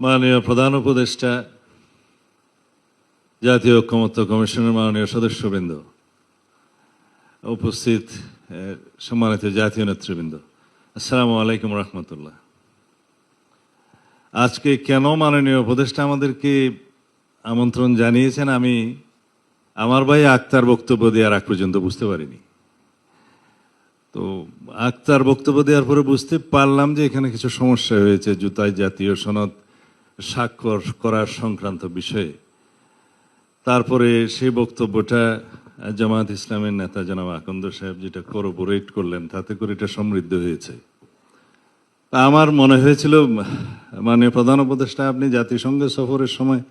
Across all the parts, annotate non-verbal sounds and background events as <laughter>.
মাননীয় প্রধান উপদেষ্টা, জাতীয় ঐক্যমত্য কমিশনের মাননীয় সদস্যবৃন্দ, উপস্থিত সম্মানিত জাতীয় নেতৃবৃন্দ, আসসালামু আলাইকুম রহমতুল্লাহ। আজকে কেন মাননীয় উপদেষ্টা আমাদেরকে আমন্ত্রণ জানিয়েছেন আমি আমার ভাই আক্তার বক্তব্য দেওয়ার আগ পর্যন্ত বুঝতে পারিনি। তো আক্তার বক্তব্য দেওয়ার পরে বুঝতে পারলাম যে এখানে কিছু সমস্যা হয়েছে, জুতাই জাতীয় সনদ স্বাক্ষর করার সংক্রান্ত বিষয়ে। তারপরে সেই বক্তব্যটা জামায়াত ইসলামের নেতা জনাব আকন্দ সাহেব যেটা করবোরেট করলেন, তাতে করে এটা সমৃদ্ধ হয়েছে। আমার মনে হয়েছিল মানে প্রধান উপদেষ্টা, আপনি জাতিসংঘ সফরের সময়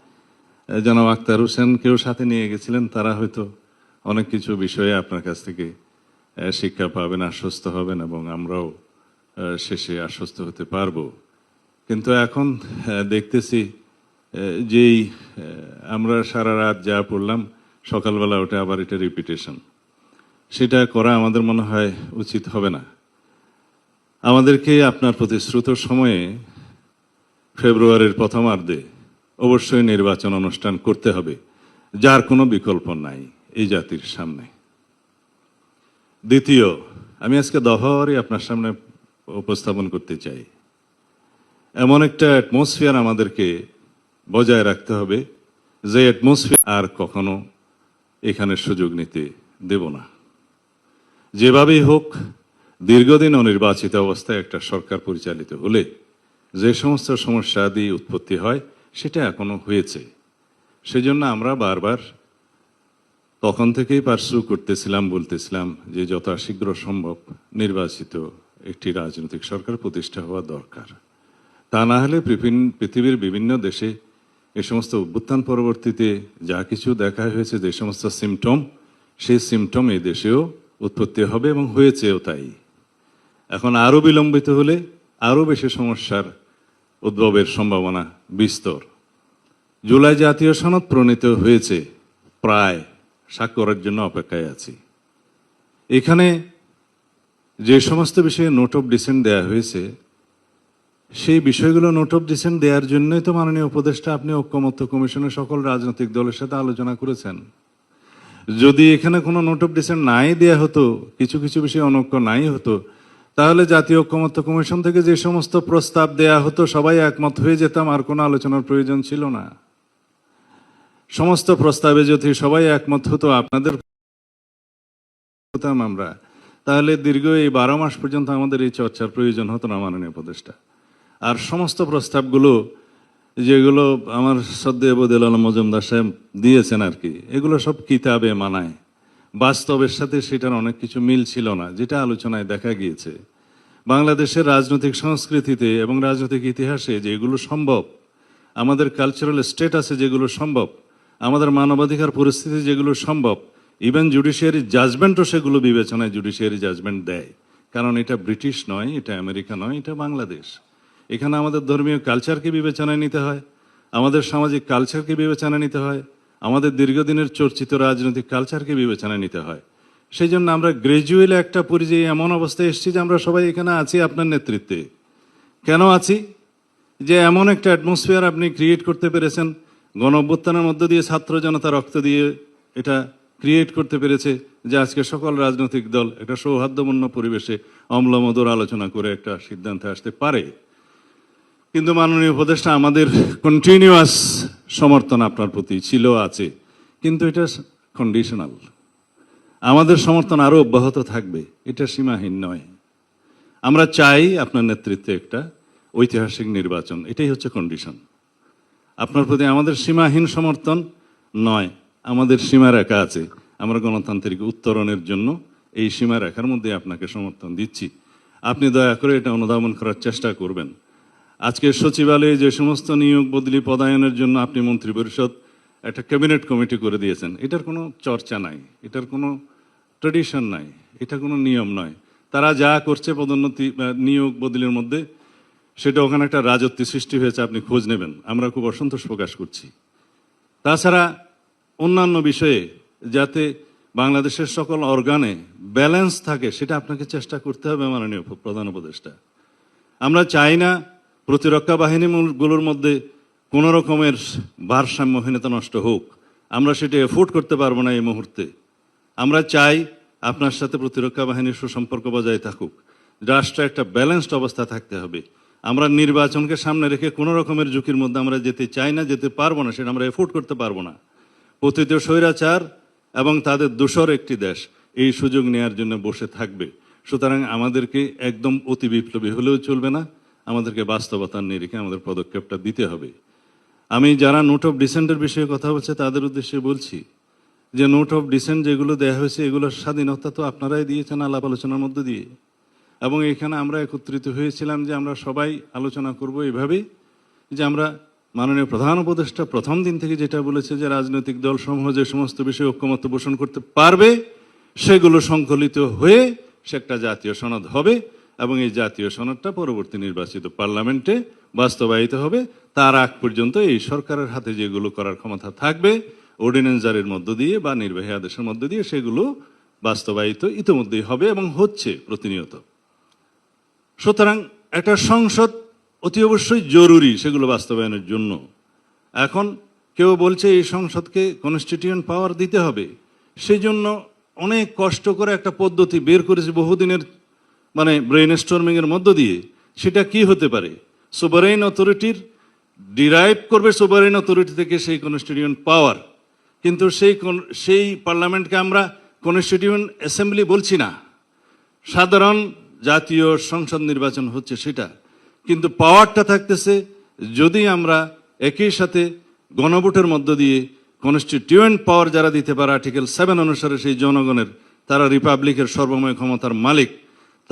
জনাব আক্তার হোসেনকেও সাথে নিয়ে গেছিলেন, তারা হয়তো অনেক কিছু বিষয়ে আপনার কাছ থেকে শিক্ষা পাবেন, আশ্বস্ত হবেন এবং আমরাও শেষে আশ্বস্ত হতে পারব। কিন্তু এখন দেখতেছি যেই আমরা সারা রাত যা পড়লাম, সকালবেলা ওটা আবার এটা রিপিটেশন সেটা করা আমাদের মনে হয় উচিত হবে না। আমাদেরকে আপনার প্রতি শ্রুত সময়ে ফেব্রুয়ারির প্রথমার্ধে অবশ্যই নির্বাচন অনুষ্ঠান করতে হবে, যার কোনো বিকল্প নাই এই জাতির সামনে। দ্বিতীয়, আমি আজকে দফাওয়ারি আপনার সামনে উপস্থাপন করতে চাই। এমন একটা অ্যাটমসফিয়ার আমাদেরকে বজায় রাখতে হবে যে অ্যাটমসফিয়ার আর কখনো এখানে সুযোগ নিতে দেব না। যেভাবেই হোক, দীর্ঘদিন অনির্বাচিত অবস্থায় একটা সরকার পরিচালিত হলে যে সমস্ত সমস্যা দিয়ে উৎপত্তি হয়, সেটা এখনও হয়েছে। সেজন্য আমরা বারবার তখন থেকেই পার্সু করতেছিলাম, বলতেছিলাম যে যত শীঘ্র সম্ভব নির্বাচিত একটি রাজনৈতিক সরকার প্রতিষ্ঠা হওয়া দরকার। তা না হলে পৃথিবীর- বিভিন্ন দেশে এ সমস্ত অভ্যুত্থান পরবর্তীতে যা কিছু দেখা হয়েছে যে সমস্ত সিমটম সেই সিমটম এই দেশেও উৎপত্তি হবে এবং হয়েছেও তাই। এখন আরও বিলম্বিত হলে আরও বেশি সমস্যার উদ্ভবের সম্ভাবনা বিস্তর। জুলাই জাতীয় সনদ প্রণীত হয়েছে, প্রায় স্বাক্ষরের জন্য অপেক্ষায় আছি। এখানে যে সমস্ত বিষয়ে নোট অফ ডিসেন্ট দেওয়া হয়েছে সেই বিষয়গুলো নোট অফ ডিসেন্ট দেওয়ার জন্যই তো মাননীয় উপদেষ্টা আপনি ঐক্যমত্য কমিশনের সকল রাজনৈতিক দলের সাথে আলোচনা করেছেন। যদি এখানে কোনো নোট অফ ডিসেন্ট নাই দেয়া হতো, কিছু কিছু বিষয়ে অনৈক্য নাই হতো, তাহলে জাতীয় ঐক্যমত্য কমিশন থেকে যে সমস্ত প্রস্তাব দেয়া হতো, সবাই একমত হয়ে যেতাম, আর কোনো আলোচনার প্রয়োজন ছিল না। সমস্ত প্রস্তাবে যদি সবাই একমত হতো, আপনাদের হতাম আমরা। তাহলে দীর্ঘ এই বারো মাস পর্যন্ত আমাদের এই চর্চার প্রয়োজন হতো না মাননীয় উপদেষ্টা। আর সমস্ত প্রস্তাবগুলো যেগুলো আমার বদিল আলম মজুমদার সাহেব দিয়েছেন আর কি, এগুলো সব কিতাবে মানায়। বাস্তবের সাথে সেটার অনেক কিছু মিল ছিল না, যেটা আলোচনায় দেখা গিয়েছে। বাংলাদেশের রাজনৈতিক সংস্কৃতিতে এবং রাজনৈতিক ইতিহাসে যেগুলো সম্ভব, আমাদের কালচারাল স্টেটাসে যেগুলো সম্ভব, আমাদের মানবাধিকার পরিস্থিতি যেগুলো সম্ভব ইভেন জুডিশিয়ারি জাজমেন্টও সেগুলো বিবেচনায় জুডিশিয়ারি জাজমেন্ট দেয়। কারণ এটা ব্রিটিশ নয়, এটা আমেরিকা নয়, এটা বাংলাদেশ। এখানে আমাদের ধর্মীয় কালচারকে বিবেচনায় নিতে হয়, আমাদের সামাজিক কালচারকে বিবেচনায় নিতে হয়, আমাদের দীর্ঘদিনের চর্চিত রাজনৈতিক কালচারকে বিবেচনায় নিতে হয়। সেই জন্য আমরা গ্রাজুয়ালি একটা পরিযায়ী এমন অবস্থায় এসেছি যে আমরা সবাই এখানে আছি আপনার নেতৃত্বে। কেন আছি? যে এমন একটা অ্যাটমসফিয়ার আপনি ক্রিয়েট করতে পেরেছেন গণ অভ্যুত্থানের মধ্য দিয়ে ছাত্র জনতা রক্ত দিয়ে এটা ক্রিয়েট করতে পেরেছে, যে আজকে সকল রাজনৈতিক দল একটা সৌহার্দ্যপূর্ণ পরিবেশে অম্লমধুর আলোচনা করে একটা সিদ্ধান্তে আসতে পারে। কিন্তু মাননীয় উপদেষ্টা, আমাদের কন্টিনিউয়াস সমর্থন আপনার প্রতি ছিল, আছে। কিন্তু এটা কন্ডিশনাল আমাদের সমর্থন আরও অব্যাহত থাকবে, এটা সীমাহীন নয়। আমরা চাই আপনার নেতৃত্বে একটা ঐতিহাসিক নির্বাচন, এটাই হচ্ছে কন্ডিশন আপনার প্রতি আমাদের সীমাহীন সমর্থন নয়, আমাদের সীমারেখা আছে। আমরা গণতান্ত্রিক উত্তরণের জন্য এই সীমারেখার মধ্যে আপনাকে সমর্থন দিচ্ছি। আপনি দয়া করে এটা অনুধাবন করার চেষ্টা করবেন। আজকে সচিবালয়ে যে সমস্ত নিয়োগ বদলি পদায়নের জন্য আপনি মন্ত্রী পরিষদ একটা ক্যাবিনেট কমিটি করে দিয়েছেন, এটার কোনো চর্চা নাই, এটার কোনো ট্রেডিশন নাই, এটা কোনো নিয়ম নয়। তারা যা করছে পদোন্নতি নিয়োগ বদলির মধ্যে, সেটা ওখানে একটা রাজত্ব সৃষ্টি হয়েছে, আপনি খোঁজ নেবেন। আমরা খুব অসন্তোষ প্রকাশ করছি। তাছাড়া অন্যান্য বিষয়ে যাতে বাংলাদেশের সকল অর্গানে ব্যালেন্স থাকে, সেটা আপনাকে চেষ্টা করতে হবে, মাননীয় প্রধান উপদেষ্টা। আমরা চাই না প্রতিরক্ষা বাহিনীগুলোর মধ্যে কোনো রকমের ভারসাম্যহীনতা নষ্ট হোক, আমরা সেটা এফোর্ড করতে পারব না এই মুহূর্তে। আমরা চাই আপনার সাথে প্রতিরক্ষা বাহিনীর সুসম্পর্ক বজায় থাকুক। রাষ্ট্রে একটা ব্যালেন্সড অবস্থা থাকতে হবে। আমরা নির্বাচনকে সামনে রেখে কোনো রকমের ঝুঁকির মধ্যে আমরা যেতে চাই না, যেতে পারব না, সেটা আমরা এফোর্ড করতে পারব না। পতিত স্বৈরাচার এবং তাদের দোষর একটি দেশ, এই সুযোগ নেয়ার জন্য বসে থাকবে। সুতরাং আমাদেরকে একদম অতি বিপ্লবী হলেও চলবে না। আমাদেরকে বাস্তবতার নিরিখে আমাদের পদক্ষেপটা দিতে হবে। আমি যারা নোট অফ ডিসেন্টের বিষয়ে কথা বলছে, তাদের উদ্দেশ্যে বলছি যে নোট অফ ডিসেন্ট যেগুলো দেওয়া হয়েছে এগুলোর স্বাধীনতা তো আপনারাই দিয়েছেন আলাপ আলোচনার মধ্যে দিয়ে। এবং এখানে আমরা একত্রিত হয়েছিলাম যে আমরা সবাই আলোচনা করব এভাবেই যে আমরা মাননীয় প্রধান উপদেষ্টা প্রথম দিন থেকে যেটা বলেছে যে রাজনৈতিক দল সমূহ যে সমস্ত বিষয়ে ঐক্যমত্য পোষণ করতে পারবে, সেগুলো সংকলিত হয়ে সে একটা জাতীয় সনদ হবে। এবং এই জাতীয় সনদটা পরবর্তী নির্বাচিত পার্লামেন্টে বাস্তবায়িত হবে। তার আগ পর্যন্ত এই সরকারের হাতে যেগুলো করার ক্ষমতা থাকবে অর্ডিন্যান্স জারির মধ্য দিয়ে বা নির্বাহী আদেশের মধ্য দিয়ে সেগুলো বাস্তবায়িত ইতিমধ্যেই হবে এবং হচ্ছে প্রতিনিয়ত। সুতরাং একটা সংসদ অতি অবশ্যই জরুরি সেগুলো বাস্তবায়নের জন্য। এখন কেউ বলছে এই সংসদকে কনস্টিটিউয়েন্ট পাওয়ার দিতে হবে। সেই জন্য অনেক কষ্ট করে একটা পদ্ধতি বের করেছে বহুদিনের মানে ব্রেন স্টর্মিং এর মধ্য দিয়ে, সেটা কি হতে পারে? সোভারেইন অথরিটির ডিরাইভ করবে সোভারেইন অথরিটি থেকে সেই কনস্টিটিউয়েন্ট পাওয়ার কিন্তু সেই সেই পার্লামেন্টকে আমরা কনস্টিটিউয়েন্ট অ্যাসেম্বলি বলছি না। সাধারণ জাতীয় সংসদ নির্বাচন হচ্ছে সেটা। কিন্তু পাওয়ারটা থাকতেছে যদি আমরা একই সাথে গণভোটের মধ্য দিয়ে কনস্টিটিউয়েন্ট পাওয়ার যারা দিতে পারে আর্টিকেল সেভেন অনুসারে সেই জনগণের, তারা রিপাবলিকের সর্বময় ক্ষমতার মালিক।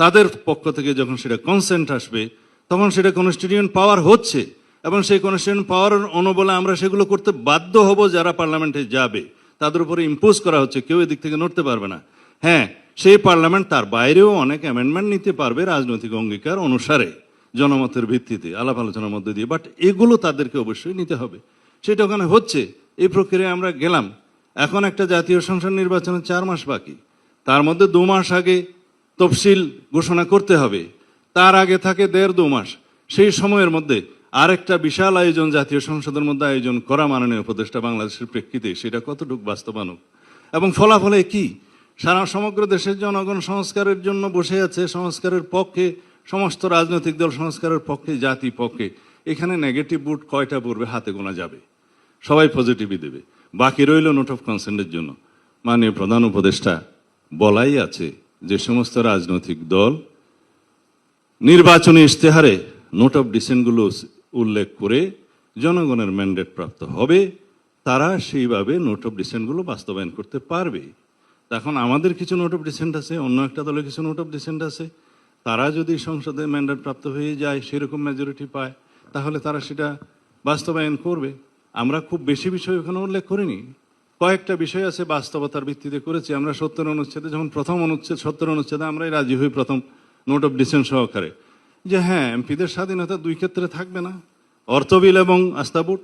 তাদের পক্ষ থেকে যখন সেটা কনসেন্ট আসবে, তখন সেটা কনস্টিটিউয়েন্ট পাওয়ার হচ্ছে এবং সেই কনস্টিটিউয়েন্ট পাওয়ার অনুবলে আমরা সেগুলো করতে বাধ্য হব যারা পার্লামেন্টে যাবে। তাদের উপরে ইম্পোজ করা হচ্ছে, কেউ এদিক থেকে নড়তে পারবে না। হ্যাঁ সেই পার্লামেন্ট তার বাইরেও অনেক অ্যামেন্ডমেন্ট নিতে পারবে রাজনৈতিক অঙ্গীকার অনুসারে, জনমতের ভিত্তিতে, আলাপ আলোচনার মধ্যে দিয়ে। বাট এগুলো তাদেরকে অবশ্যই নিতে হবে। সেটা ওখানে হচ্ছে, এই প্রক্রিয়ায় আমরা গেলাম। এখন একটা জাতীয় সংসদ নির্বাচনের চার মাস বাকি। তার মধ্যে দু মাস আগে তফসিল ঘোষণা করতে হবে। তার আগে থাকে দেড় দু মাস। সেই সময়ের মধ্যে আরেকটা বিশাল আয়োজন জাতীয় সংসদের মধ্যে আয়োজন করা মাননীয় উপদেষ্টা বাংলাদেশের প্রেক্ষিতে, সেটা কতটুকু বাস্তবানুক? এবং ফলাফলে কি? সারা সমগ্র দেশের জনগণ সংস্কারের জন্য বসে আছে, সংস্কারের পক্ষে, সমস্ত রাজনৈতিক দল সংস্কারের পক্ষে, জাতি পক্ষে। এখানে নেগেটিভ ভোট কয়টা পড়বে হাতে গোনা যাবে। সবাই পজিটিভই দেবে। বাকি রইল নোট অফ কনসেন্টের জন্য। মাননীয় প্রধান উপদেষ্টা, বলাই আছে যে সমস্ত রাজনৈতিক দল নির্বাচনী ইশতেহারে নোট অফ ডিসেন্টগুলো উল্লেখ করে জনগণের ম্যান্ডেট প্রাপ্ত হবে, তারা সেইভাবে নোট অফ ডিসেন্টগুলো বাস্তবায়ন করতে পারবে। এখন আমাদের কিছু নোট অফ ডিসেন্ট আছে, অন্য একটা দলের কিছু নোট অফ ডিসেন্ট আছে। তারা যদি সংসদে ম্যান্ডেট প্রাপ্ত হয়ে যায়, সেরকম মেজরিটি পায়, তাহলে তারা সেটা বাস্তবায়ন করবে। আমরা খুব বেশি বিষয় ওখানে উল্লেখ করিনি। কয়েকটা বিষয় আছে বাস্তবতার ভিত্তিতে করেছি। আমরা সত্তর অনুচ্ছেদে, যখন প্রথম অনুচ্ছেদ, সত্তর অনুচ্ছেদে আমরাই রাজি হই প্রথম নোট অফ ডিসেন্ট সহকারে। যে হ্যাঁ এমপিদের স্বাধীনতা দুই ক্ষেত্রে থাকবে না। অর্থবিল এবং আস্থাভোট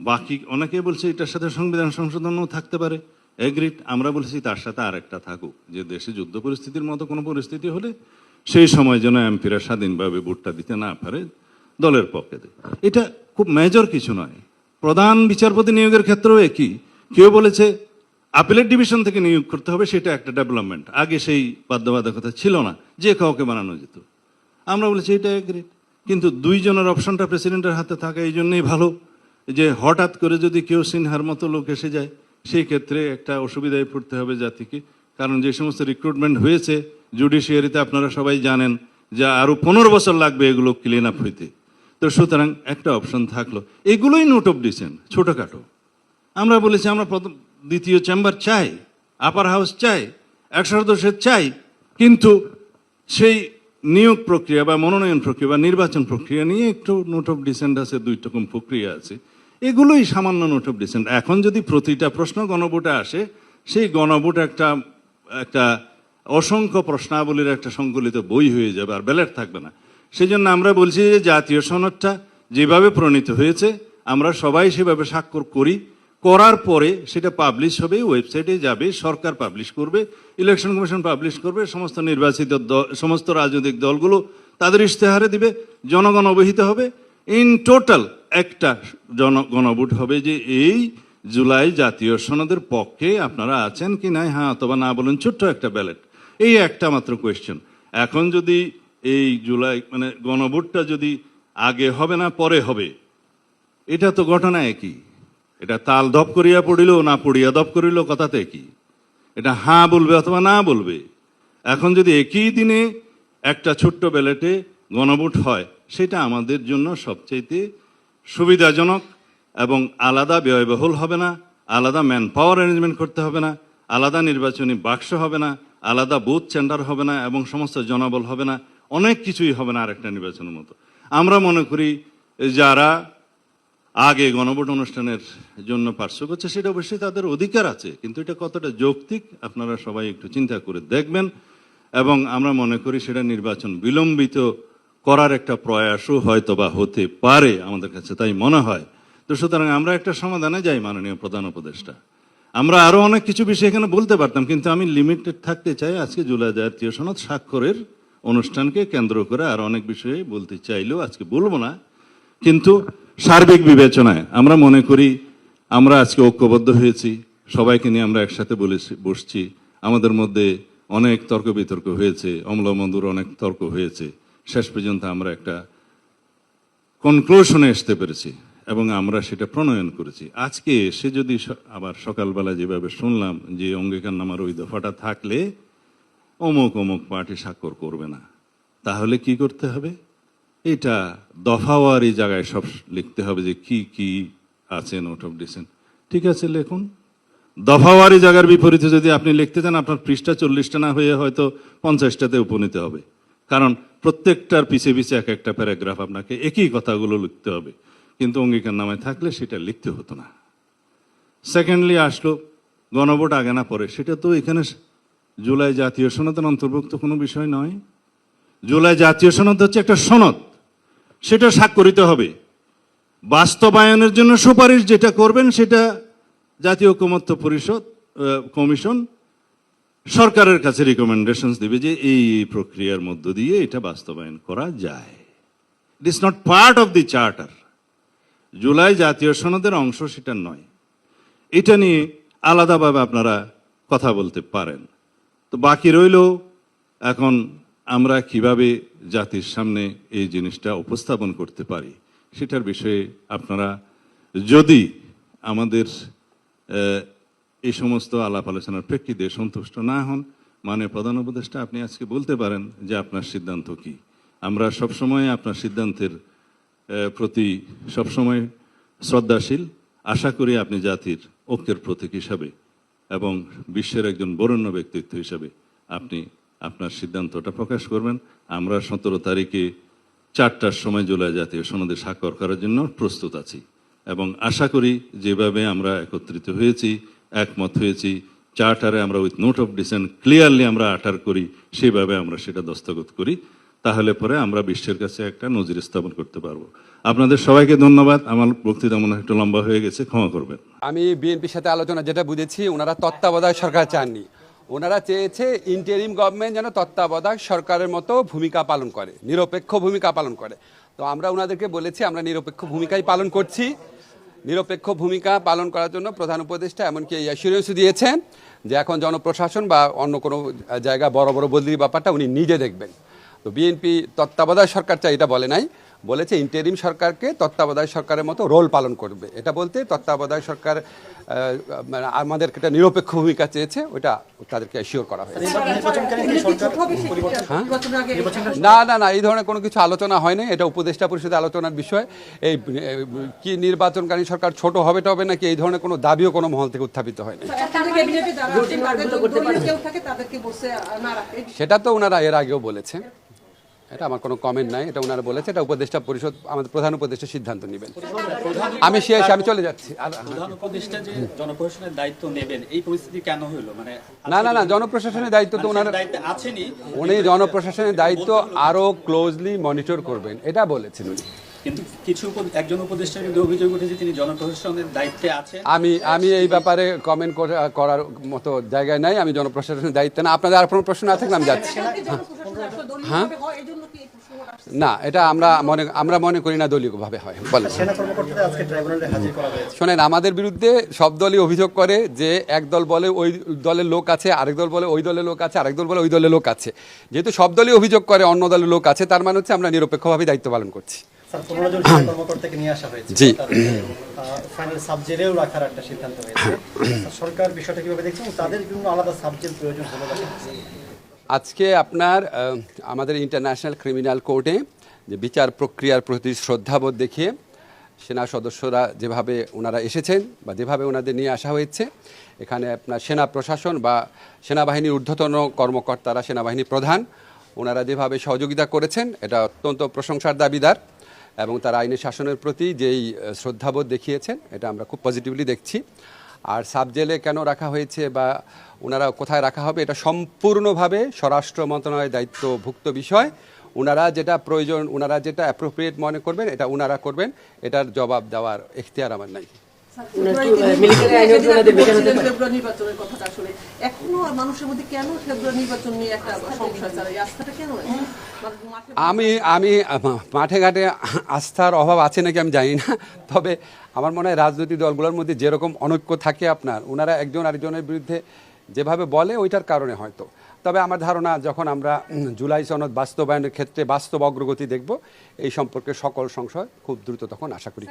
বাকি অনেকে বলছে এটার সাথে সংবিধান সংশোধনও থাকতে পারে। এগ্রিড, আমরা বলছি তার সাথে আরেকটা থাকুক। যে দেশে যুদ্ধ পরিস্থিতির মতো কোনো পরিস্থিতি হলে সেই সময় যেন এমপিরা স্বাধীনভাবে ভোটটা দিতে না পারে দলের পক্ষে। এটা খুব মেজর কিছু নয়। প্রধান বিচারপতি নিয়োগের ক্ষেত্রেও একই। কেউ বলেছে আপিলের ডিভিশন থেকে নিয়োগ করতে হবে, সেটা একটা ডেভেলপমেন্ট আগে সেই বাধ্যবাধকতা ছিল না, যে কাউকে বানানো যেত। আমরা বলেছি, এটা এগ্রিড কিন্তু দুইজনের অপশনটা প্রেসিডেন্টের হাতে থাকা এই জন্যই ভালো, যে হঠাৎ করে যদি কেউ সিনহার মতো লোক এসে যায়, সেই ক্ষেত্রে একটা অসুবিধায় পড়তে হবে জাতিকে। কারণ যে সমস্ত রিক্রুটমেন্ট হয়েছে জুডিশিয়ারিতে আপনারা সবাই জানেন যে আরও পনেরো বছর লাগবে এগুলো ক্লিন আপ হইতে। তো সুতরাং একটা অপশন থাকল। এগুলোই নোট অফ ডিসেন্ট ছোটখাটো। আমরা বলেছি, আমরা প্রথম দ্বিতীয় চেম্বার চাই আপার হাউস চাই একশো সদস্যের চাই, কিন্তু সেই নিয়োগ প্রক্রিয়া বা মনোনয়ন প্রক্রিয়া বা নির্বাচন প্রক্রিয়া নিয়ে একটু নোট অফ ডিসেন্ট আছে দুই রকম প্রক্রিয়া আছে। এগুলোই সামান্য নোট অফ ডিসেন্ট এখন যদি প্রতিটা প্রশ্ন গণভোটে আসে, সেই গণভোট একটা একটা অসংখ্য প্রশ্নাবলীর একটা সংকলিত বই হয়ে যাবে, আর ব্যালেট থাকবে না। সেই জন্য আমরা বলছি যে জাতীয় সনদটা যেভাবে প্রণীত হয়েছে, আমরা সবাই সেভাবে স্বাক্ষর করি। করার পরে সেটা পাবলিশ হবে ওয়েবসাইটে যাবে, সরকার পাবলিশ করবে ইলেকশন কমিশন পাবলিশ করবে, সমস্ত নির্বাচিত সমস্ত রাজনৈতিক দলগুলো তাদের ইশতেহারে দিবে, জনগণ অবহিত হবে। ইন টোটাল একটা জন গণভোট হবে যে এই জুলাই জাতীয় সনদের পক্ষে আপনারা আছেন কি নাই হ্যাঁ অথবা না বলেন, ছোট্ট একটা ব্যালেট এই একটা মাত্র কোয়েশ্চেন এখন যদি এই জুলাই মানে গণভোটটা যদি আগে হবে না, পরে হবে, এটা তো ঘটনা একই। এটা তাল দপ করিয়া পড়িল, না পড়িয়া দপ করিল, কথাতে কি? এটা হ্যাঁ বলবে অথবা না বলবে? এখন যদি একই দিনে একটা ছোট্ট ব্যালেটে গণভোট হয়, সেটা আমাদের জন্য সবচাইতে সুবিধাজনক এবং আলাদা ব্যয়বহুল হবে না, আলাদা ম্যান পাওয়ার অ্যারেঞ্জমেন্ট করতে হবে না, আলাদা নির্বাচনী বাক্স হবে না, আলাদা বুথ চেন্ডার হবে না এবং সমস্ত জনবল হবে না, অনেক কিছুই হবে না আরেকটা নির্বাচনের মতো। আমরা মনে করি, যারা আগে গণভোট অনুষ্ঠানের জন্য পার্শ্ব করছে, সেটা অবশ্যই তাদের অধিকার আছে, কিন্তু এটা কতটা যৌক্তিক আপনারা সবাই একটু চিন্তা করে দেখবেন। এবং আমরা মনে করি সেটা নির্বাচন বিলম্বিত করার একটা প্রয়াসও হয়তো বা হতে পারে, আমাদের কাছে তাই মনে হয়। তো সুতরাং আমরা একটা সমাধানে যাই, মাননীয় প্রধান উপদেষ্টা। আমরা আরও অনেক কিছু বিষয় এখানে বলতে পারতাম, কিন্তু আমি লিমিটেড থাকতে চাই আজকে জুলাই জাতীয় সনদ স্বাক্ষরের অনুষ্ঠানকে কেন্দ্র করে আর অনেক বিষয়ে বলতে চাইলেও আজকে বলব না। কিন্তু সার্বিক বিবেচনায় আমরা মনে করি, আমরা আজকে ঐক্যবদ্ধ হয়েছি, সবাইকে নিয়ে আমরা একসাথে বলেছি, বসছি। আমাদের মধ্যে অনেক তর্ক বিতর্ক হয়েছে, অম্লমধুর অনেক তর্ক হয়েছে। শেষ পর্যন্ত আমরা একটা কনক্লুশনে আসতে পেরেছি এবং আমরা সেটা প্রণয়ন করেছি। আজকে এসে যদি আবার সকালবেলা যেভাবে শুনলাম যে অঙ্গীকার নামার ওই দফাটা থাকলে অমুক অমুক পার্টি স্বাক্ষর করবে না, তাহলে কি করতে হবে? এটা দফাওয়ারি জায়গায় সব লিখতে হবে যে কি কি আছে নোট অফ ডিসেন্ট ঠিক আছে, লিখুন। দফাওয়ারি জায়গার বিপরীতে যদি আপনি লিখতে চান, আপনার পৃষ্ঠা চল্লিশটা না হয়ে হয়তো পঞ্চাশটাতে উপনীত হবে। কারণ প্রত্যেকটার পিছে পিছে এক একটা প্যারাগ্রাফ আপনাকে একই কথাগুলো লিখতে হবে। কিন্তু অঙ্গীকার নামে থাকলে সেটা লিখতে হতো না। সেকেন্ডলি আসলো গণভোট আগে না পরে। সেটা তো এখানে জুলাই জাতীয় সনদের অন্তর্ভুক্ত কোনো বিষয় নয়। জুলাই জাতীয় সনদ হচ্ছে একটা সনদ। সেটা স্বাক্ষরিত হবে। বাস্তবায়নের জন্য সুপারিশ যেটা করবেন সেটা জাতীয় ঐকমত্য পরিষদ কমিশন সরকারের কাছে রিকমেন্ডেশন দিবে যে এই প্রক্রিয়ার মধ্য দিয়ে এটা বাস্তবায়ন করা যায়। It is not part of the charter July জাতীয় সনদের অংশ সেটা নয়। এটা নিয়ে আলাদাভাবে আপনারা কথা বলতে পারেন। তো বাকি রইল এখন আমরা কীভাবে জাতির সামনে এই জিনিসটা উপস্থাপন করতে পারি, সেটার বিষয়ে আপনারা যদি আমাদের এই সমস্ত আলাপ আলোচনার প্রেক্ষিতে সন্তুষ্ট না হন মানে প্রধান উপদেষ্টা, আপনি আজকে বলতে পারেন যে আপনার সিদ্ধান্ত কি? আমরা সবসময় আপনার সিদ্ধান্তের প্রতি সবসময় শ্রদ্ধাশীল। আশা করি আপনি জাতির ঐক্যের প্রতীক হিসাবে এবং বিশ্বের একজন বরেণ্য ব্যক্তিত্ব হিসাবে আপনি আপনার সিদ্ধান্তটা প্রকাশ করবেন। আমরা সতেরো তারিখে চারটার সময় জুলাই জাতীয় সনদে স্বাক্ষর করার জন্য প্রস্তুত আছি এবং আশা করি যেভাবে আমরা একত্রিত হয়েছি, একমত হয়েছি, চার্টারে আমরা with note of dissent clearly আমরা আটার করি, সেভাবে আমরা সেটা দস্তখত করি, তাহলে পরে আমরা বিশ্বের কাছে একটা নজির স্থাপন করতে পারব। আপনাদের সবাইকে ধন্যবাদ। আমার বক্তৃতা মনে একটু লম্বা হয়ে গেছে, ক্ষমা করবেন। আমি বিএনপির সাথে আলোচনা যেটা বুঝেছি, ওনারা তত্ত্বাবধায়ক সরকার চাননি। ওনারা চেয়েছে ইন্টারিম গভর্নমেন্ট যেন তত্ত্বাবধায়ক সরকারের মতো ভূমিকা পালন করে, নিরপেক্ষ ভূমিকা পালন করে। তো আমরা ওনাদেরকে বলেছি, আমরা নিরপেক্ষ ভূমিকাই পালন করছি। নিরপেক্ষ ভূমিকা পালন করার জন্য প্রধান উপদেষ্টা এমনকি এই অ্যাসুরেন্স দিয়েছেন যে এখন জনপ্রশাসন বা অন্য কোনো জায়গা বড় বড় বদলির ব্যাপারটা উনি নিজে দেখবেন। তো বিএনপি তত্ত্বাবধায়ক সরকার চাই, এটা বলে নাই। বলেছে ইন্টারিম সরকারকে তত্ত্বাবধায়ক সরকারের মতো রোল পালন করবে। এটা বলতে তত্ত্বাবধায়ক সরকার মানে আমাদেরকে একটা নিরপেক্ষ ভূমিকা চেয়েছে ওটা তাদেরকে অ্যাসিওর করা হয়েছে। হ্যাঁ? না না না এই ধরনের কোনো কিছু আলোচনা হয়নি। এটা উপদেষ্টা পরিষদে আলোচনার বিষয়। এই কি নির্বাচনকারী সরকার ছোট হবে টবে নাকি এই ধরনের কোনো দাবিও কোনো মহল থেকে উত্থাপিত হয়নি। রাখে। সেটা তো ওনারা এর আগেও বলেছে। এটা আমার কোনো কমেন্ট নাই এটা ওনারা বলেছে এটা উপদেষ্টা পরিষদ আমাদের প্রধান উপদেষ্টা সিদ্ধান্ত নেবেন। আমি শেষ আমি চলে যাচ্ছি। আর প্রধান উপদেষ্টা যে জনপ্রশাসনের দায়িত্ব নেবেন এই পরিস্থিতি কেন হইল? মানে না না না জনপ্রশাসনের দায়িত্ব তো ওনার উনি জনপ্রশাসনের দায়িত্ব আরও ক্লোজলি মনিটর করবেন এটা বলেছেন উনি। কিন্তু কিছু একজন উপদেষ্টার বিরুদ্ধে অভিযোগ উঠেছে তিনি জনপ্রশাসনের দায়িত্বে আছেন। আমি আমি এই ব্যাপারে কমেন্ট করার মতো জায়গায় নাই আমি জনপ্রশাসনের দায়িত্ব না। আপনাদের আর কোনো প্রশ্ন আছে আমি যাচ্ছি। জনপ্রশাসন আসলে দলীয়ভাবে হয়? না এটা আমরা মনে আমরা মনে করি না দলীয়ভাবে হয় বলেন। সেনা কর্মকর্তাদের আজকে ট্রাইব্যুনালে হাজির করা হয়েছে। শোনেন আমাদের বিরুদ্ধে সব দলই অভিযোগ করে যে এক দল বলে ওই দলের লোক আছে আরেক দল বলে ওই দলের লোক আছে আরেক দল বলে ওই দলের লোক আছে। যেহেতু সব দলই অভিযোগ করে অন্য দলের লোক আছে তার মানে হচ্ছে আমরা নিরপেক্ষভাবে দায়িত্ব পালন করছি। স্যার পনেরো জন সেনা কর্মকর্তাকে নিয়ে আসা হয়েছে। জি। ফাইনাল সাবজেলেও রাখার একটা সিদ্ধান্ত হয়েছে। সরকার বিষয়টা কীভাবে দেখছেন? তাদের জন্য আলাদা সাবজেক্ট প্রয়োজন হলো আজকে আপনার আমাদের ইন্টারন্যাশনাল ক্রিমিনাল কোর্টে যে বিচার প্রক্রিয়ার প্রতি শ্রদ্ধাবোধ দেখিয়ে সেনা সদস্যরা যেভাবে ওনারা এসেছেন বা যেভাবে ওনাদের নিয়ে আসা হয়েছে এখানে আপনার সেনা প্রশাসন বা সেনাবাহিনীর ঊর্ধ্বতন কর্মকর্তারা সেনাবাহিনী প্রধান ওনারা যেভাবে সহযোগিতা করেছেন এটা অত্যন্ত প্রশংসার দাবিদার। এবং তার আইনের শাসনের প্রতি যেই শ্রদ্ধাবোধ দেখিয়েছেন, এটা আমরা খুব পজিটিভলি দেখছি। আর সাবজেলে কেন রাখা হয়েছে বা ওনারা কোথায় রাখা হবে, এটা সম্পূর্ণভাবে স্বরাষ্ট্র মন্ত্রণালয়ের দায়িত্বভুক্ত বিষয়। ওনারা যেটা প্রয়োজন ওনারা যেটা অ্যাপ্রোপ্রিয়েট মনে করবেন, এটা ওনারা করবেন, এটার জবাব দেওয়ার এখতিয়ার আমার নাই। কেন মাঠে- আমি আমি মাঠে ঘাটে আস্থার অভাব আছে নাকি আমি জানি না। <laughs> তবে আমার মনে হয় রাজনৈতিক দলগুলোর মধ্যে যেরকম অনৈক্য থাকে আপনার ওনারা একজন আরেকজনের বিরুদ্ধে যেভাবে বলে ওইটার কারণে হয়তো। তবে আমার ধারণা যখন আমরা জুলাই সনদ বাস্তবায়নের ক্ষেত্রে বাস্তব অগ্রগতি দেখব এই সম্পর্কে সকল সংশয় খুব দ্রুত তখন আশা করি